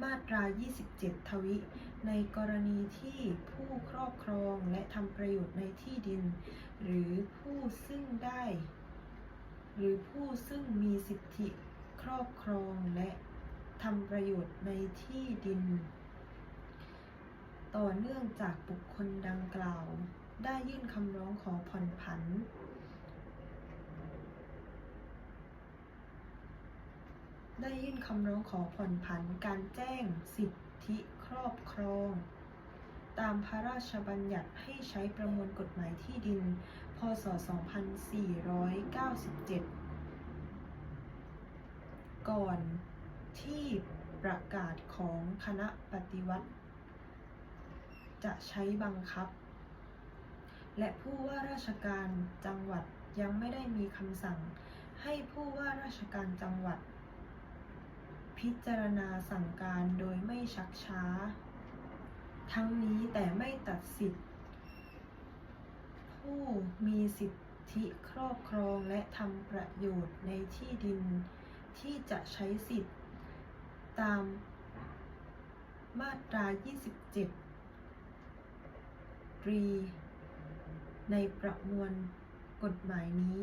มาตรา 27 ทวิ ในกรณีที่ผู้ครอบครองและทำประโยชน์ในที่ดิน หรือผู้ซึ่งได้ หรือผู้ซึ่งมีสิทธิครอบครองและทำประโยชน์ในที่ดิน ต่อเนื่องจากบุคคลดังกล่าว ได้ยื่นคำร้องขอผ่อนผัน ได้ยื่นคำร้องขอผ่อนผันการแจ้งสิทธิครอบครอง ตามพระราชบัญญัติให้ใช้ประมวลกฎหมายที่ดิน พ.ศ.2497 ก่อนที่ประกาศของคณะปฏิวัติ จะใช้บังคับ และผู้ว่าราชการจังหวัดยังไม่ได้มีคำสั่งให้ผู้ว่าราชการจังหวัด พิจารณาสั่งการโดยไม่ชักช้า ทั้งนี้แต่ไม่ตัดสิทธิผู้มีสิทธิครอบครองและทำประโยชน์ในที่ดินที่จะใช้สิทธิตามมาตรา 27รี ในประมวลกฎหมายนี้